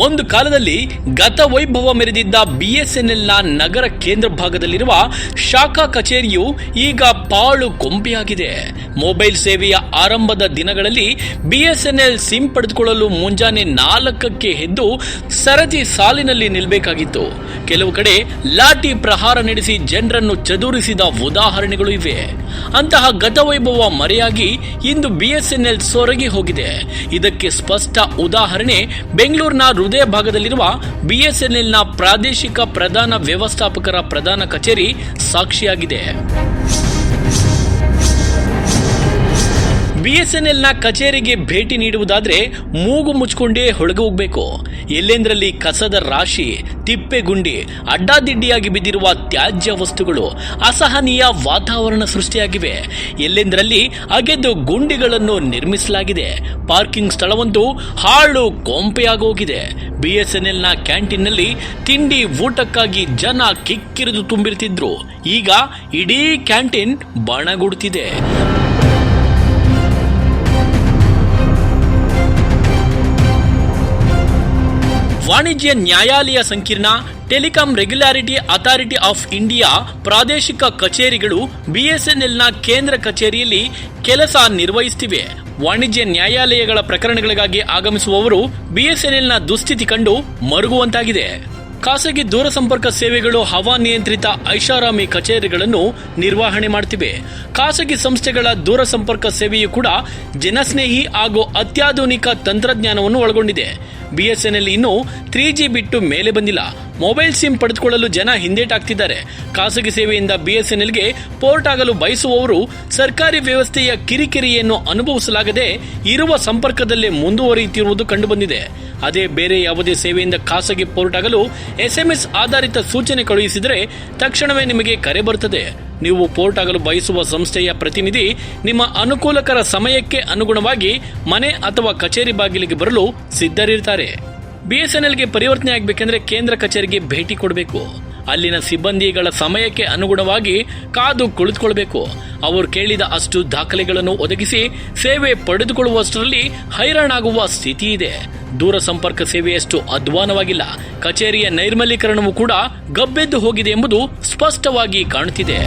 ಒಂದು ಕಾಲದಲ್ಲಿ ಗತ ವೈಭವ ಮೆರೆದಿದ್ದ ಬಿಎಸ್ಎನ್ಎಲ್ನ ನಗರ ಕೇಂದ್ರ ಭಾಗದಲ್ಲಿರುವ ಶಾಖಾ ಕಚೇರಿಯು ಈಗ ಪಾಳು ಗೊಂಬೆಯಾಗಿದೆ. ಮೊಬೈಲ್ ಸೇವೆಯ ಆರಂಭದ ದಿನಗಳಲ್ಲಿ ಬಿಎಸ್ಎನ್ಎಲ್ ಸಿಮ್ ಪಡೆದುಕೊಳ್ಳಲು ಮುಂಜಾನೆ ನಾಲ್ಕಕ್ಕೆ ಎದ್ದು ಸರದಿ ಸಾಲಿನಲ್ಲಿ ನಿಲ್ಲಬೇಕಾಗಿತ್ತು ಕೆಲವು ಕಡೆ ಲಾಠಿ ಪ್ರಹಾರ ನಡೆಸಿ ಜನರನ್ನು ಚದುರಿಸಿದ ಉದಾಹರಣೆಗಳು ಇವೆ. ಅಂತಹ ಗತವೈಭವ ಮರೆಯಾಗಿ ಇಂದು ಬಿಎಸ್ಎನ್ಎಲ್ ಸೊರಗಿ ಹೋಗಿದೆ. ಇದಕ್ಕೆ ಸ್ಪಷ್ಟ ಉದಾಹರಣೆ ಬೆಂಗಳೂರಿನ ಹೃದಯ ಭಾಗದಲ್ಲಿರುವ ಬಿಎಸ್ಎನ್ಎಲ್ನ ಪ್ರಾದೇಶಿಕ ಪ್ರಧಾನ ವ್ಯವಸ್ಥಾಪಕರ ಪ್ರಧಾನ ಕಚೇರಿ ಸಾಕ್ಷಿಯಾಗಿದೆ. ಬಿಎಸ್ಎನ್ಎಲ್ನ ಕಚೇರಿಗೆ ಭೇಟಿ ನೀಡುವುದಾದ್ರೆ ಮೂಗು ಮುಚ್ಕೊಂಡೇ ಹೊಳಗೆ ಹೋಗ್ಬೇಕು. ಎಲ್ಲೆಂದರಲ್ಲಿ ಕಸದ ರಾಶಿ ತಿಪ್ಪೆಗುಂಡಿ ಅಡ್ಡಾದಿಡ್ಡಿಯಾಗಿ ಬಿದ್ದಿರುವ ತ್ಯಾಜ್ಯ ವಸ್ತುಗಳು ಅಸಹನೀಯ ವಾತಾವರಣ ಸೃಷ್ಟಿಯಾಗಿವೆ. ಎಲ್ಲೆಂದರಲ್ಲಿ ಅಗೆದು ಗುಂಡಿಗಳನ್ನು ನಿರ್ಮಿಸಲಾಗಿದೆ. ಪಾರ್ಕಿಂಗ್ ಸ್ಥಳವಂತೂ ಹಾಳು ಕೊಂಪೆಯಾಗೋಗಿದೆ. ಬಿಎಸ್ಎನ್ಎಲ್ನ ಕ್ಯಾಂಟೀನ್ನಲ್ಲಿ ತಿಂಡಿ ಊಟಕ್ಕಾಗಿ ಜನ ಕಿಕ್ಕಿರಿದು ತುಂಬಿರ್ತಿದ್ರು. ಈಗ ಇಡೀ ಕ್ಯಾಂಟೀನ್ ಬಣಗುಡುತ್ತಿದೆ ವಾಣಿಜ್ಯ ನ್ಯಾಯಾಲಯ ಸಂಕೀರ್ಣ telecom regularity authority of India ಪ್ರಾದೇಶಿಕ ಕಚೇರಿಗಳು ಬಿಎಸ್ಎನ್ಎಲ್ನ ಕೇಂದ್ರ ಕಚೇರಿಯಲ್ಲಿ ಕೆಲಸ ನಿರ್ವಹಿಸುತ್ತಿವೆ. ವಾಣಿಜ್ಯ ನ್ಯಾಯಾಲಯಗಳ ಪ್ರಕರಣಗಳಿಗಾಗಿ ಆಗಮಿಸುವವರು ಬಿಎಸ್ಎನ್ಎಲ್ನ ದುಸ್ಥಿತಿ ಕಂಡು ಮರುಗುವಂತಾಗಿದೆ. ಖಾಸಗಿ ದೂರಸಂಪರ್ಕ ಸೇವೆಗಳು ಹವಾನಿಯಂತ್ರಿತ ಐಷಾರಾಮಿ ಕಚೇರಿಗಳನ್ನು ನಿರ್ವಹಣೆ ಮಾಡ್ತಿವೆ ಖಾಸಗಿ ಸಂಸ್ಥೆಗಳ ದೂರಸಂಪರ್ಕ ಸೇವೆಯು ಕೂಡ ಜನಸ್ನೇಹಿ ಹಾಗೂ ಅತ್ಯಾಧುನಿಕ ತಂತ್ರಜ್ಞಾನವನ್ನು ಒಳಗೊಂಡಿದೆ. ಬಿಎಸ್ಎನ್ಎಲ್ ಇನ್ನೂ ತ್ರೀ ಜಿ ಬಿಟ್ಟು ಮೇಲೆ ಬಂದಿಲ್ಲ. ಮೊಬೈಲ್ ಸಿಮ್ ಪಡೆದುಕೊಳ್ಳಲು ಜನ ಹಿಂದೇಟಾಗ್ತಿದ್ದಾರೆ. ಖಾಸಗಿ ಸೇವೆಯಿಂದ ಬಿಎಸ್ಎನ್ಎಲ್ಗೆ ಪೋರ್ಟ್ ಆಗಲು ಬಯಸುವವರು ಸರ್ಕಾರಿ ವ್ಯವಸ್ಥೆಯ ಕಿರಿಕಿರಿಯನ್ನು ಅನುಭವಿಸಲಾಗದೆ ಇರುವ ಸಂಪರ್ಕದಲ್ಲೇ ಮುಂದುವರಿಯುತ್ತಿರುವುದು ಕಂಡುಬಂದಿದೆ. ಅದೇ ಬೇರೆ ಯಾವುದೇ ಸೇವೆಯಿಂದ ಖಾಸಗಿ ಪೋರ್ಟ್ ಆಗಲು ಎಸ್ಎಂಎಸ್ ಆಧಾರಿತ ಸೂಚನೆ ಕಳುಹಿಸಿದರೆ ತಕ್ಷಣವೇ ನಿಮಗೆ ಕರೆ ಬರುತ್ತದೆ. ನೀವು ಪೋರ್ಟ್ ಆಗಲು ಬಯಸುವ ಸಂಸ್ಥೆಯ ಪ್ರತಿನಿಧಿ ನಿಮ್ಮ ಅನುಕೂಲಕರ ಸಮಯಕ್ಕೆ ಅನುಗುಣವಾಗಿ ಮನೆ ಅಥವಾ ಕಚೇರಿ ಬಾಗಿಲಿಗೆ ಬರಲು ಸಿದ್ಧರಿರ್ತಾರೆ. ಬಿಎಸ್ಎನ್ಎಲ್ಗೆ ಪರಿವರ್ತನೆ ಆಗಬೇಕೆಂದ್ರೆ ಕೇಂದ್ರ ಕಚೇರಿಗೆ ಭೇಟಿ ಕೊಡಬೇಕು. ಅಲ್ಲಿನ ಸಿಬ್ಬಂದಿಗಳ ಸಮಯಕ್ಕೆ ಅನುಗುಣವಾಗಿ ಕಾದು ಕುಳಿತುಕೊಳ್ಬೇಕು. ಅವರು ಕೇಳಿದ ಅಷ್ಟು ದಾಖಲೆಗಳನ್ನು ಒದಗಿಸಿ ಸೇವೆ ಪಡೆದುಕೊಳ್ಳುವಷ್ಟರಲ್ಲಿ ಹೈರಾಣಾಗುವ ಸ್ಥಿತಿ ಇದೆ ದೂರ ಸಂಪರ್ಕ ಸೇವೆಯಷ್ಟು ಅಧ್ವಾನವಾಗಿಲ್ಲ. ಕಚೇರಿಯ ನೈರ್ಮಲೀಕರಣವೂ ಕೂಡ ಗಬ್ಬೆದ್ದು ಹೋಗಿದೆ ಎಂಬುದು ಸ್ಪಷ್ಟವಾಗಿ ಕಾಣುತ್ತಿದೆ.